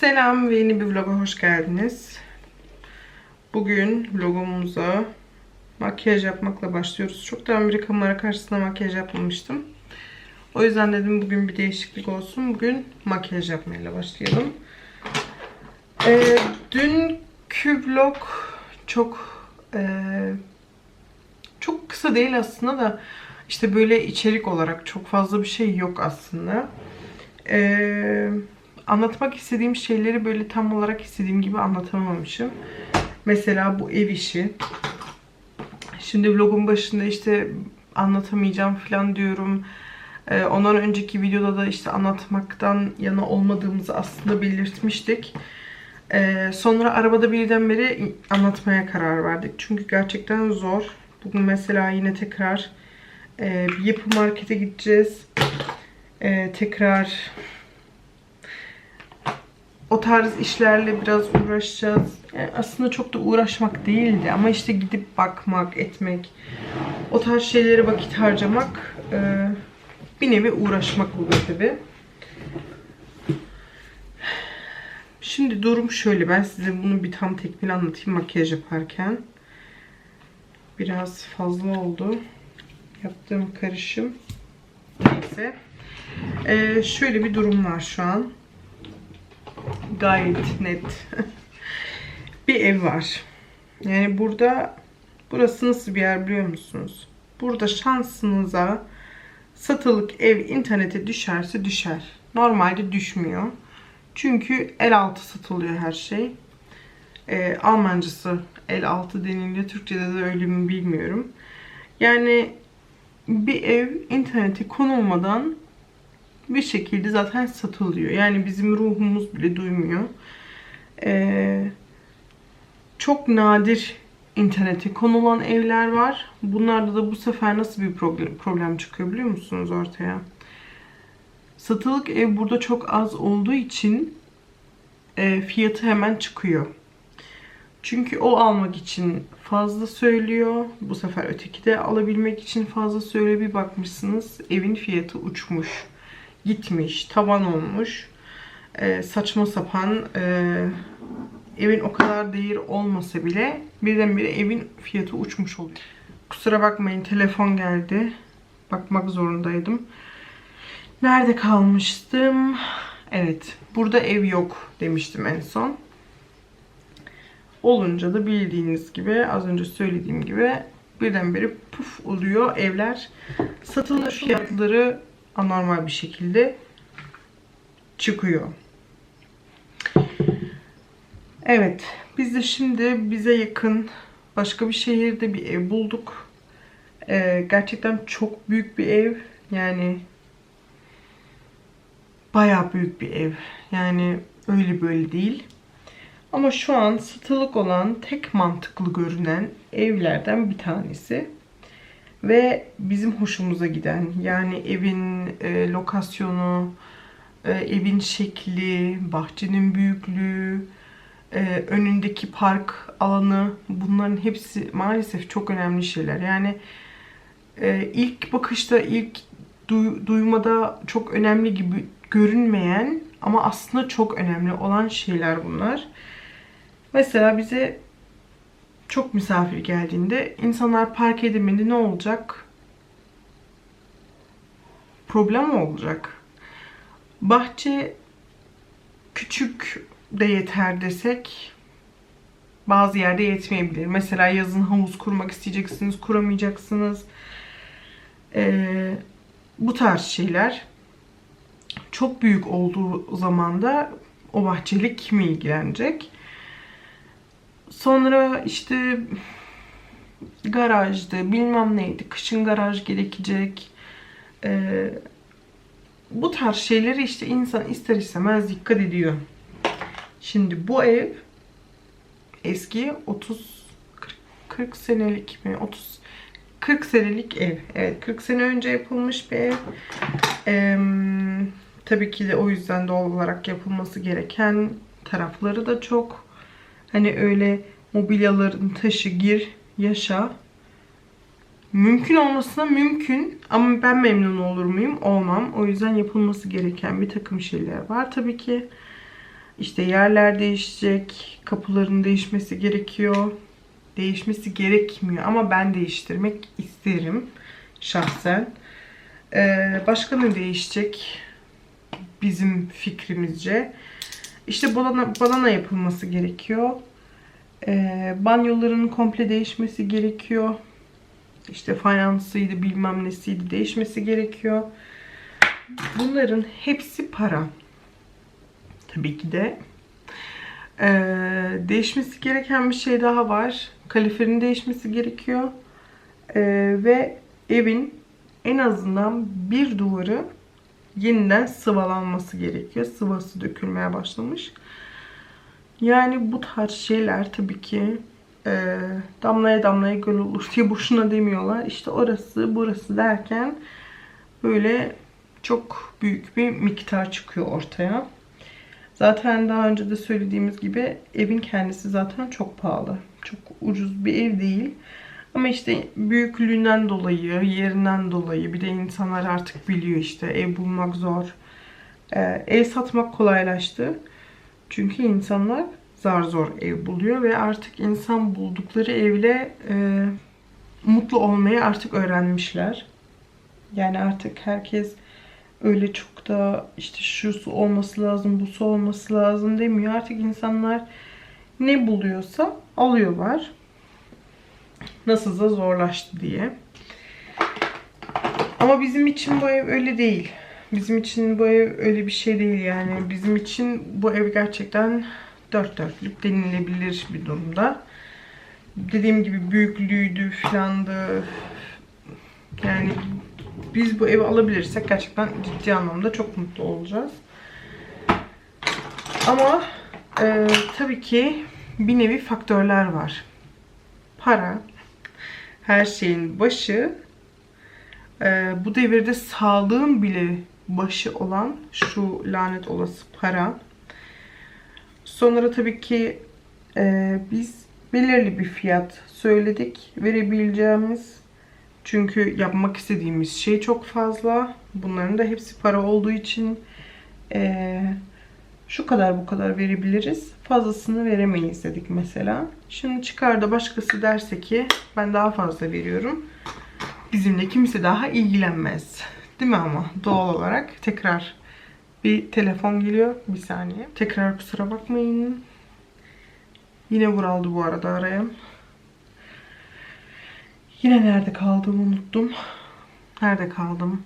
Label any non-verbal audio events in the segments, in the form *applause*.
Selam ve yeni bir vloga hoş geldiniz. Bugün vlogumuza makyaj yapmakla başlıyoruz. Çoktan beri kamera karşısında makyaj yapmamıştım. O yüzden dedim bugün bir değişiklik olsun. Bugün makyaj yapmayla başlayalım. Ee, dünkü vlog çok e, çok kısa değil aslında da işte böyle içerik olarak çok fazla bir şey yok aslında. Eee anlatmak istediğim şeyleri böyle tam olarak istediğim gibi anlatamamışım. Mesela bu ev işi. Şimdi vlogun başında işte anlatamayacağım falan diyorum. Ee, ondan önceki videoda da işte anlatmaktan yana olmadığımızı aslında belirtmiştik. Ee, sonra arabada birdenbire anlatmaya karar verdik. Çünkü gerçekten zor. Bugün mesela yine tekrar e, bir yapı markete gideceğiz. E, tekrar o tarz işlerle biraz uğraşacağız. Yani aslında çok da uğraşmak değildi ama işte gidip bakmak, etmek, o tarz şeylere vakit harcamak e, bir nevi uğraşmak oluyor tabi. Şimdi durum şöyle. Ben size bunu bir tam tekmil anlatayım makyaj yaparken. Biraz fazla oldu. Yaptığım karışım. Neyse. Ee, şöyle bir durum var şu an gayet net bir ev var. Yani burada burası nasıl bir yer biliyor musunuz? Burada şansınıza satılık ev internete düşerse düşer. Normalde düşmüyor. Çünkü el altı satılıyor her şey. Ee, Almancası el altı deniliyor. Türkçe'de de öyle mi bilmiyorum. Yani bir ev internete konulmadan bir şekilde zaten satılıyor. Yani bizim ruhumuz bile duymuyor. Ee, çok nadir internete konulan evler var. Bunlarda da bu sefer nasıl bir problem, problem çıkıyor biliyor musunuz ortaya? Satılık ev burada çok az olduğu için e, fiyatı hemen çıkıyor. Çünkü o almak için fazla söylüyor. Bu sefer öteki de alabilmek için fazla söylüyor. Bir bakmışsınız evin fiyatı uçmuş gitmiş, tavan olmuş. Ee, saçma sapan e, evin o kadar değer olmasa bile birdenbire evin fiyatı uçmuş oldu. Kusura bakmayın telefon geldi. Bakmak zorundaydım. Nerede kalmıştım? Evet. Burada ev yok demiştim en son. Olunca da bildiğiniz gibi az önce söylediğim gibi birdenbire puf oluyor evler. Satılmış fiyatları anormal bir şekilde çıkıyor. Evet. Biz de şimdi bize yakın başka bir şehirde bir ev bulduk. Ee, gerçekten çok büyük bir ev. Yani bayağı büyük bir ev. Yani öyle böyle değil. Ama şu an satılık olan tek mantıklı görünen evlerden bir tanesi. Ve bizim hoşumuza giden yani evin e, lokasyonu, e, evin şekli, bahçenin büyüklüğü, e, önündeki park alanı bunların hepsi maalesef çok önemli şeyler. Yani e, ilk bakışta, ilk duy, duymada çok önemli gibi görünmeyen ama aslında çok önemli olan şeyler bunlar. Mesela bize çok misafir geldiğinde insanlar park edemedi ne olacak? Problem olacak. Bahçe küçük de yeter desek bazı yerde yetmeyebilir. Mesela yazın havuz kurmak isteyeceksiniz, kuramayacaksınız. Ee, bu tarz şeyler çok büyük olduğu zaman da o bahçeli kimi ilgilenecek? Sonra işte garajdı, bilmem neydi, kışın garaj gerekecek. Ee, bu tarz şeyleri işte insan ister istemez dikkat ediyor. Şimdi bu ev eski 30 40, 40 senelik mi? 30 40 senelik ev. Evet 40 sene önce yapılmış bir ev. Ee, tabii ki de o yüzden doğal olarak yapılması gereken tarafları da çok. Hani öyle mobilyaların taşı gir, yaşa. Mümkün olmasına mümkün ama ben memnun olur muyum? Olmam. O yüzden yapılması gereken bir takım şeyler var tabii ki. İşte yerler değişecek, kapıların değişmesi gerekiyor. Değişmesi gerekmiyor ama ben değiştirmek isterim şahsen. Ee, başka ne değişecek bizim fikrimizce? İşte balana, balana yapılması gerekiyor. Ee, banyoların komple değişmesi gerekiyor. İşte fayansıydı bilmem nesiydi değişmesi gerekiyor. Bunların hepsi para. Tabii ki de. Ee, değişmesi gereken bir şey daha var. Kaliferin değişmesi gerekiyor. Ee, ve evin en azından bir duvarı yeniden sıvalanması gerekiyor. Sıvası dökülmeye başlamış. Yani bu tarz şeyler tabii ki e, damlaya damlaya göl olur diye boşuna demiyorlar. İşte orası burası derken böyle çok büyük bir miktar çıkıyor ortaya. Zaten daha önce de söylediğimiz gibi evin kendisi zaten çok pahalı. Çok ucuz bir ev değil. Ama işte büyüklüğünden dolayı, yerinden dolayı bir de insanlar artık biliyor işte ev bulmak zor. Ee, ev satmak kolaylaştı. Çünkü insanlar zar zor ev buluyor ve artık insan buldukları evle e, mutlu olmayı artık öğrenmişler. Yani artık herkes öyle çok da işte şusu olması lazım, busu olması lazım demiyor. Artık insanlar ne buluyorsa alıyorlar. Nasılsa zorlaştı diye. Ama bizim için bu ev öyle değil. Bizim için bu ev öyle bir şey değil yani. Bizim için bu ev gerçekten dört dörtlük denilebilir bir durumda. Dediğim gibi büyüklüğüydü filandı. Yani biz bu evi alabilirsek gerçekten ciddi anlamda çok mutlu olacağız. Ama e, tabii ki bir nevi faktörler var. Para, her şeyin başı. E, bu devirde sağlığın bile başı olan şu lanet olası para. Sonra tabii ki e, biz belirli bir fiyat söyledik verebileceğimiz. Çünkü yapmak istediğimiz şey çok fazla. Bunların da hepsi para olduğu için e, şu kadar bu kadar verebiliriz. Fazlasını veremeyiz dedik mesela. Şimdi çıkar da başkası derse ki ben daha fazla veriyorum. Bizimle kimse daha ilgilenmez. Değil mi ama doğal olarak tekrar bir telefon geliyor. Bir saniye. Tekrar kusura bakmayın. Yine Vural bu arada arayan. Yine nerede kaldığımı unuttum. Nerede kaldım?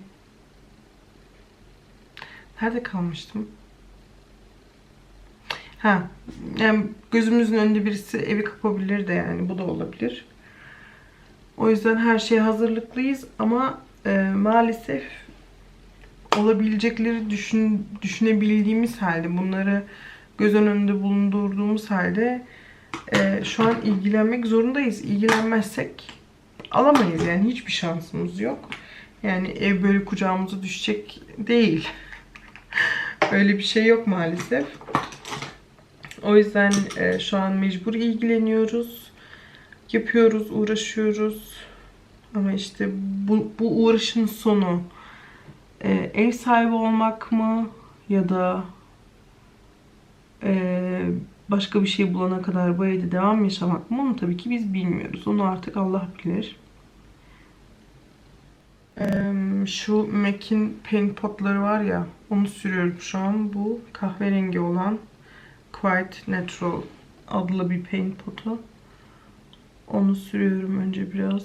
Nerede kalmıştım? Ha, yani gözümüzün önünde birisi evi kapabilir de yani bu da olabilir. O yüzden her şeye hazırlıklıyız ama e, maalesef olabilecekleri düşün, düşünebildiğimiz halde bunları göz önünde bulundurduğumuz halde e, şu an ilgilenmek zorundayız. İlgilenmezsek alamayız yani hiçbir şansımız yok. Yani ev böyle kucağımıza düşecek değil. *laughs* Öyle bir şey yok maalesef. O yüzden e, şu an mecbur ilgileniyoruz. Yapıyoruz, uğraşıyoruz. Ama işte bu, bu uğraşın sonu e, ev sahibi olmak mı ya da e, başka bir şey bulana kadar bu evde devam yaşamak mı onu tabii ki biz bilmiyoruz. Onu artık Allah bilir. E, şu MAC'in paint potları var ya onu sürüyorum şu an. Bu kahverengi olan Quite Natural adlı bir paint potu. Onu sürüyorum önce biraz.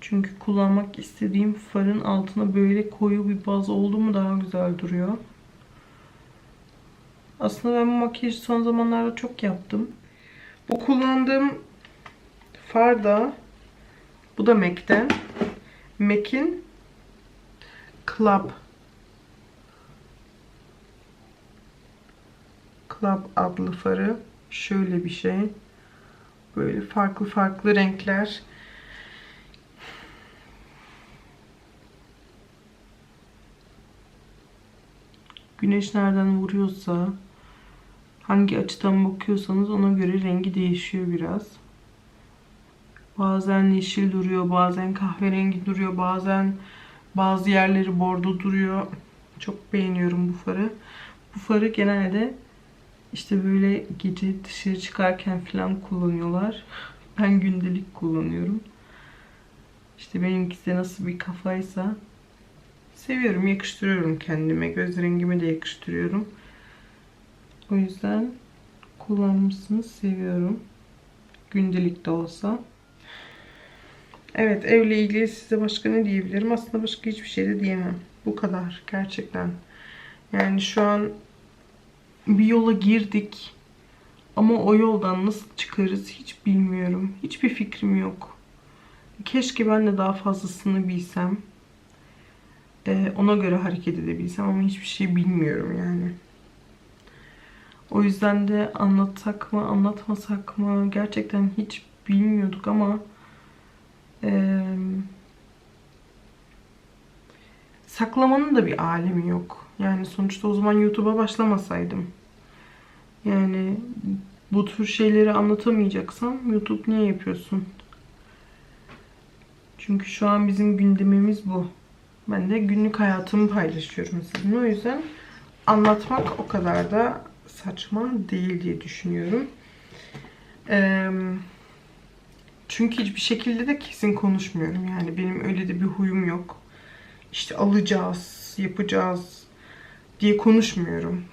Çünkü kullanmak istediğim farın altına böyle koyu bir baz oldu mu daha güzel duruyor. Aslında ben bu makyajı son zamanlarda çok yaptım. Bu kullandığım far da bu da MAC'ten. MAC'in Club Club adlı farı. Şöyle bir şey. Böyle farklı farklı renkler. Güneş nereden vuruyorsa hangi açıdan bakıyorsanız ona göre rengi değişiyor biraz. Bazen yeşil duruyor, bazen kahverengi duruyor, bazen bazı yerleri bordo duruyor. Çok beğeniyorum bu farı. Bu farı genelde işte böyle gece dışarı çıkarken falan kullanıyorlar. Ben gündelik kullanıyorum. İşte benimkisi nasıl bir kafaysa seviyorum, yakıştırıyorum kendime. Göz rengimi de yakıştırıyorum. O yüzden kullanmışsınız seviyorum. Gündelik de olsa. Evet evle ilgili size başka ne diyebilirim? Aslında başka hiçbir şey de diyemem. Bu kadar gerçekten. Yani şu an bir yola girdik. Ama o yoldan nasıl çıkarız hiç bilmiyorum. Hiçbir fikrim yok. Keşke ben de daha fazlasını bilsem. Ee, ona göre hareket edebilsem ama hiçbir şey bilmiyorum yani. O yüzden de anlatsak mı anlatmasak mı gerçekten hiç bilmiyorduk ama eee, saklamanın da bir alemi yok. Yani sonuçta o zaman YouTube'a başlamasaydım. Yani bu tür şeyleri anlatamayacaksam YouTube niye yapıyorsun? Çünkü şu an bizim gündemimiz bu. Ben de günlük hayatımı paylaşıyorum sizinle. O yüzden anlatmak o kadar da saçma değil diye düşünüyorum. Eee, çünkü hiçbir şekilde de kesin konuşmuyorum. Yani benim öyle de bir huyum yok. İşte alacağız, yapacağız diye konuşmuyorum.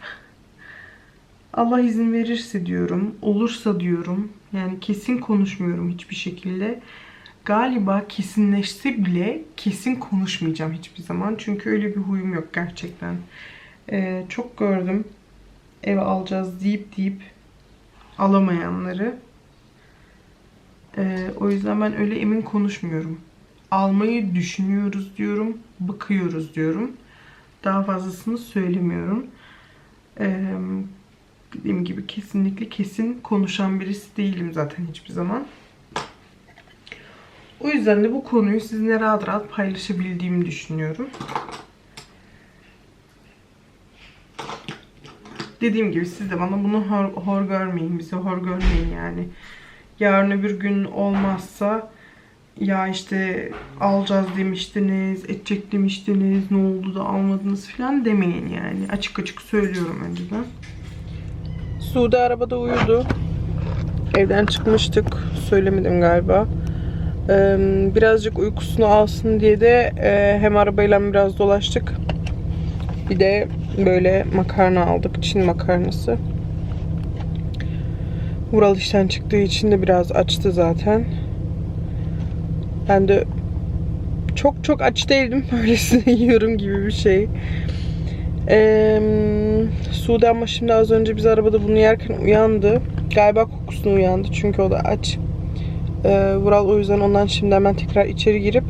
Allah izin verirse diyorum, olursa diyorum. Yani kesin konuşmuyorum hiçbir şekilde. Galiba kesinleşse bile kesin konuşmayacağım hiçbir zaman. Çünkü öyle bir huyum yok gerçekten. Ee, çok gördüm ev alacağız deyip deyip alamayanları. Ee, o yüzden ben öyle emin konuşmuyorum. Almayı düşünüyoruz diyorum, bakıyoruz diyorum. Daha fazlasını söylemiyorum. Ee, dediğim gibi kesinlikle kesin konuşan birisi değilim zaten hiçbir zaman. O yüzden de bu konuyu sizinle rahat rahat paylaşabildiğimi düşünüyorum. Dediğim gibi siz de bana bunu hor, hor görmeyin, bizi hor görmeyin yani. Yarın öbür gün olmazsa ya işte alacağız demiştiniz, edecek demiştiniz, ne oldu da almadınız falan demeyin yani. Açık açık söylüyorum önceden. Sude arabada uyudu. Evden çıkmıştık. Söylemedim galiba. Birazcık uykusunu alsın diye de e, hem arabayla biraz dolaştık. Bir de böyle makarna aldık. Çin makarnası. Vural işten çıktığı için de biraz açtı zaten. Ben de çok çok aç değildim. *laughs* Öylesine yiyorum gibi bir şey. Ee, Sude ama şimdi az önce biz arabada bunu yerken uyandı. Galiba kokusunu uyandı çünkü o da aç. Ee, Vural o yüzden ondan şimdi hemen tekrar içeri girip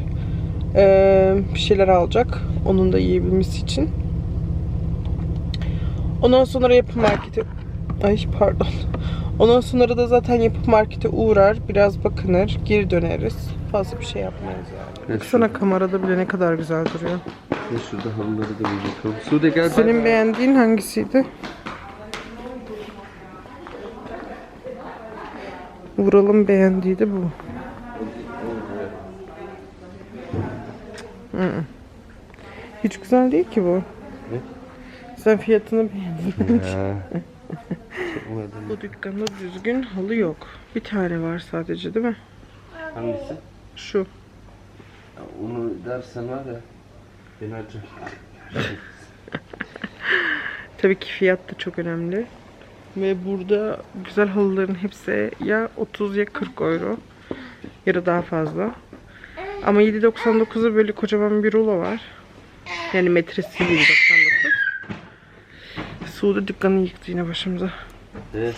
ee, bir şeyler alacak. Onun da yiyebilmesi için. Ondan sonra yapı markete... Ay pardon. Ondan sonra da zaten yapı markete uğrar. Biraz bakınır. Geri döneriz. Fazla bir şey yapmayız yani. Evet, Baksana kamerada bile ne kadar güzel duruyor. Ve şurada halıları da bir bakalım. Sude gel. Senin beğendiğin hangisiydi? Vuralım beğendiği de bu. Hı. Hiç güzel değil ki bu. Ne? Sen fiyatını beğendin. *laughs* Bu dükkanda düzgün halı yok. Bir tane var sadece değil mi? Hangisi? Şu. Ya onu dersen var ya. Beni acır. *laughs* Tabii ki fiyat da çok önemli. Ve burada güzel halıların hepsi ya 30 ya 40 euro. Ya da daha fazla. Ama 7.99'a böyle kocaman bir rulo var. Yani metresi 7.99. Suudi dükkanı yıktı yine başımıza. Evet.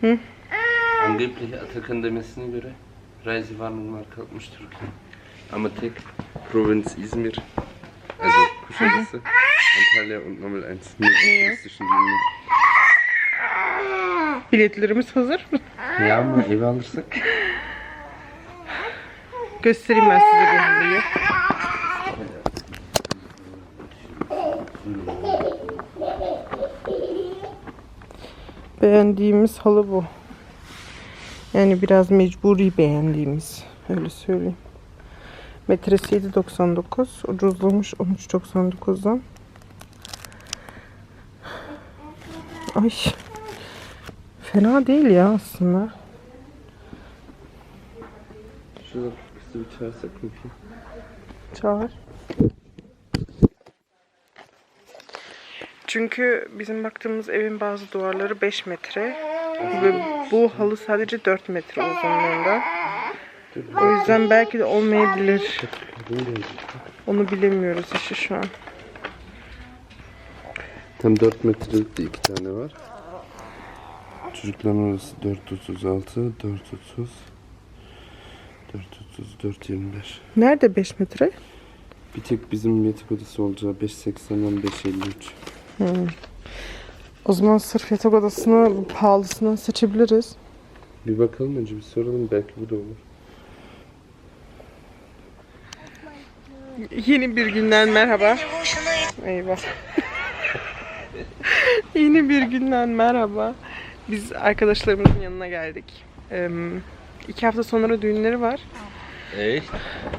Hı? Angeblich Atakan demesine göre Reisewarnung kalkmış Türkiye. Ama tek Provinz İzmir. Also Kuşadası, Antalya und. Nur touristischen Linien. Biletlerimiz hazır mı? Ya ama ev alırsak? Göstereyim ben size bu halıyı. Beğendiğimiz halı bu. Yani biraz mecburi beğendiğimiz. Öyle söyleyeyim. Metresi 7.99. Ucuzlamış 13.99'dan. Ay. Fena değil ya aslında. Şurada bir çağırsak ki? Çağır. Çünkü bizim baktığımız evin bazı duvarları 5 metre ve bu halı sadece 4 metre uzunluğunda. O yüzden belki de olmayabilir. Onu bilemiyoruz işte şu an. Tam 4 metrelik de iki tane var. Çocukların arası 4.36, 4.30, 4.30, 4.25. Nerede 5 metre? Bir tek bizim yatak odası olacağı 5.80'den 5.53. O zaman sırf yatak odasını pahalısından seçebiliriz. Bir bakalım önce bir soralım belki bu da olur. Yeni bir günden merhaba. Eyvah. *laughs* Yeni bir günden merhaba. Biz arkadaşlarımızın yanına geldik. Ee, iki hafta sonra düğünleri var. Ey.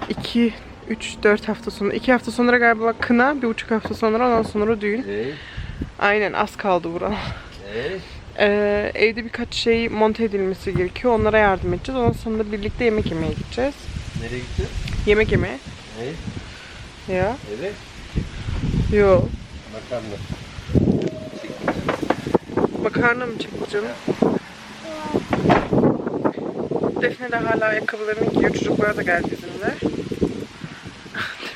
İki, üç, dört hafta sonra. iki hafta sonra galiba kına, bir buçuk hafta sonra ondan sonra düğün. Aynen az kaldı bura. Ey. Ee, evde birkaç şey monte edilmesi gerekiyor. Onlara yardım edeceğiz. Ondan sonra da birlikte yemek yemeye gideceğiz. Nereye gitti? Yemek yemeye. Ey. Ya. Evet. Yo. Makarna. Makarna mı çekeceğim? Defne de hala ayakkabılarını giyiyor. Çocuklar da geldi bizimle.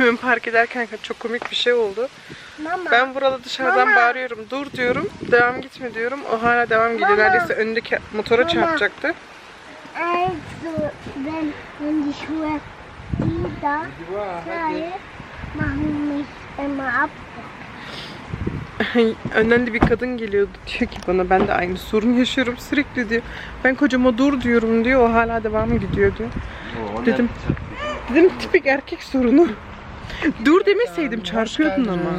Demin park ederken çok komik bir şey oldu. Mama. Ben burada dışarıdan Mama. bağırıyorum. Dur diyorum. Devam gitme diyorum. O hala devam gidiyor. Mama. Neredeyse önündeki motora Mama. çarpacaktı. *laughs* Önden de bir kadın geliyordu. Diyor ki bana ben de aynı sorun yaşıyorum sürekli diyor. Ben kocama dur diyorum diyor. O hala devam gidiyor diyor. Dedim. Dedim tipik erkek sorunu. Dur demeseydim çarpıyordun ama.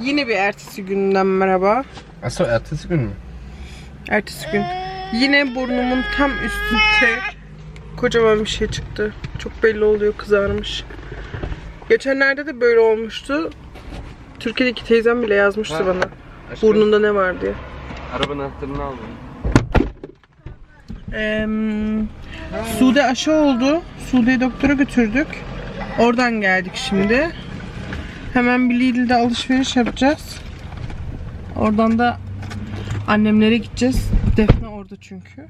Yine bir ertesi günden merhaba. Aslında ertesi gün mü? Ertesi gün. Yine burnumun tam üstünde kocaman bir şey çıktı. Çok belli oluyor kızarmış. Geçenlerde de böyle olmuştu. Türkiye'deki teyzem bile yazmıştı Ha. bana. Burnunda ne var diye. Arabanın anahtarını al Eee Sude aşı oldu. Sude'yi doktora götürdük. Oradan geldik şimdi. Hemen bir Lidl'de alışveriş yapacağız. Oradan da annemlere gideceğiz. Defne orada çünkü.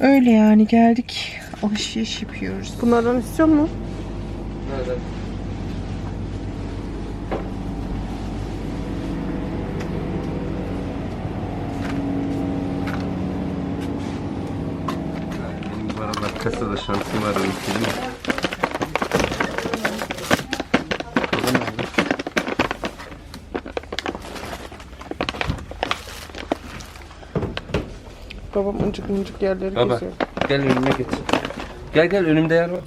Öyle yani geldik. Alışveriş yapıyoruz. Bunlardan istiyor mu? Nerede? Benim bu aralar kasada şansım var öyle söyleyeyim mi? Babam mıncık mıncık yerleri Baba geziyor. gel önüme geç. Gel gel önümde yer var.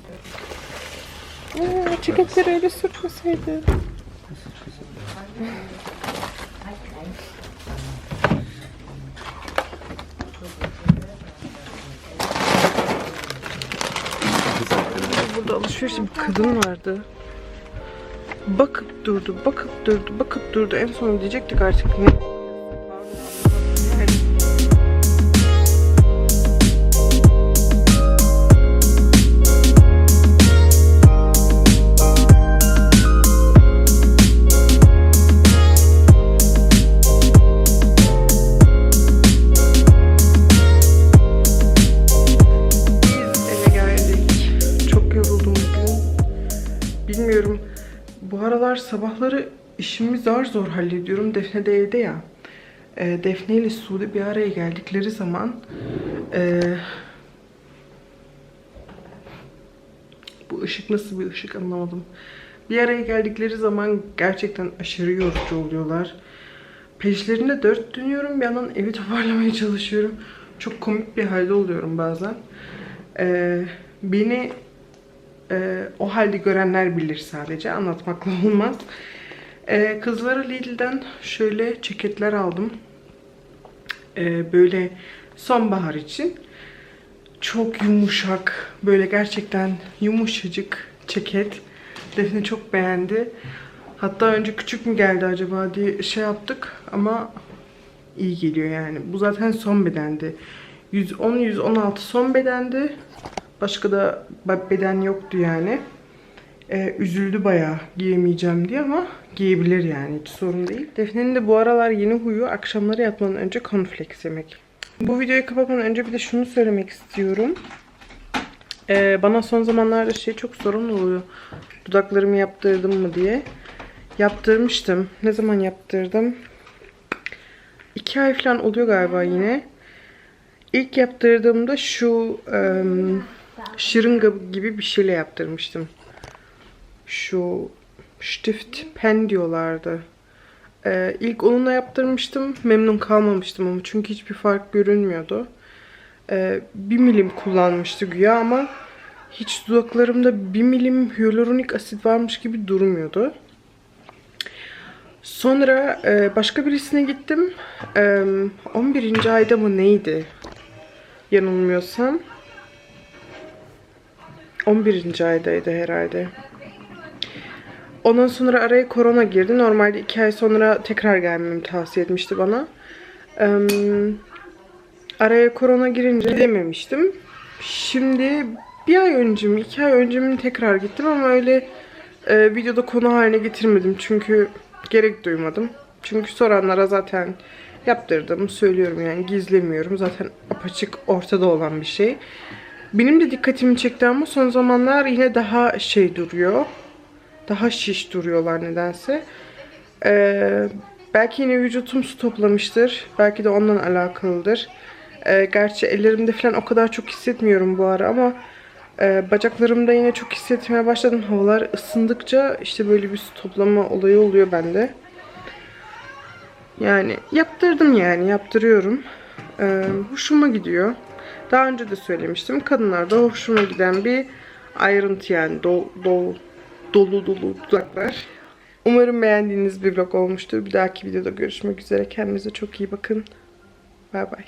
Aa, ceketleri öyle sürtmeseydi. Burada alışveriş bir kadın vardı. Bakıp durdu, bakıp durdu, bakıp durdu. En son diyecektik artık ne? Sabahları işimi zar zor hallediyorum. Defne de evde ya. Ee, Defne ile Sude bir araya geldikleri zaman ee, bu ışık nasıl bir ışık anlamadım. Bir araya geldikleri zaman gerçekten aşırı yorucu oluyorlar. Peşlerinde dört dönüyorum. Bir yandan evi toparlamaya çalışıyorum. Çok komik bir halde oluyorum bazen. Ee, beni e, o halde görenler bilir sadece. Anlatmakla *laughs* olmaz. Ee, kızlara Lidl'den şöyle ceketler aldım. Ee, böyle sonbahar için. Çok yumuşak. Böyle gerçekten yumuşacık ceket. Defne çok beğendi. Hatta önce küçük mü geldi acaba diye şey yaptık ama iyi geliyor yani. Bu zaten son bedendi. 110 116 son bedendi. Başka da beden yoktu yani. Ee, üzüldü bayağı giyemeyeceğim diye ama giyebilir yani hiç sorun değil. Defne'nin de bu aralar yeni huyu akşamları yatmadan önce cornflakes yemek. Bu videoyu kapatmadan önce bir de şunu söylemek istiyorum. Ee, bana son zamanlarda şey çok sorun oluyor. Dudaklarımı yaptırdım mı diye. Yaptırmıştım. Ne zaman yaptırdım? İki ay falan oluyor galiba yine. İlk yaptırdığımda şu em, şırınga gibi bir şeyle yaptırmıştım. Şu Stift pen diyorlardı. Ee, ilk onunla yaptırmıştım. Memnun kalmamıştım ama çünkü hiçbir fark görünmüyordu. Ee, bir milim kullanmıştı güya ama hiç dudaklarımda bir milim hyaluronik asit varmış gibi durmuyordu. Sonra e, başka birisine gittim. E, 11. ayda mı neydi? Yanılmıyorsam. 11. aydaydı herhalde. Ondan sonra araya korona girdi. Normalde 2 ay sonra tekrar gelmemi tavsiye etmişti bana. E, araya korona girince gidememiştim. Şimdi bir ay önce mi, iki ay önce mi tekrar gittim ama öyle e, videoda konu haline getirmedim. Çünkü gerek duymadım. Çünkü soranlara zaten yaptırdım. Söylüyorum yani gizlemiyorum. Zaten apaçık ortada olan bir şey. Benim de dikkatimi çekti ama son zamanlar yine daha şey duruyor. Daha şiş duruyorlar nedense. Ee, belki yine vücutum su toplamıştır. Belki de ondan alakalıdır. Ee, gerçi ellerimde falan o kadar çok hissetmiyorum bu ara ama e, bacaklarımda yine çok hissetmeye başladım. Havalar ısındıkça işte böyle bir su toplama olayı oluyor bende. Yani yaptırdım yani yaptırıyorum. Ee, hoşuma gidiyor. Daha önce de söylemiştim. Kadınlarda hoşuma giden bir ayrıntı yani dol, dol, dolu dolu dudaklar. Umarım beğendiğiniz bir vlog olmuştur. Bir dahaki videoda görüşmek üzere. Kendinize çok iyi bakın. Bay bay.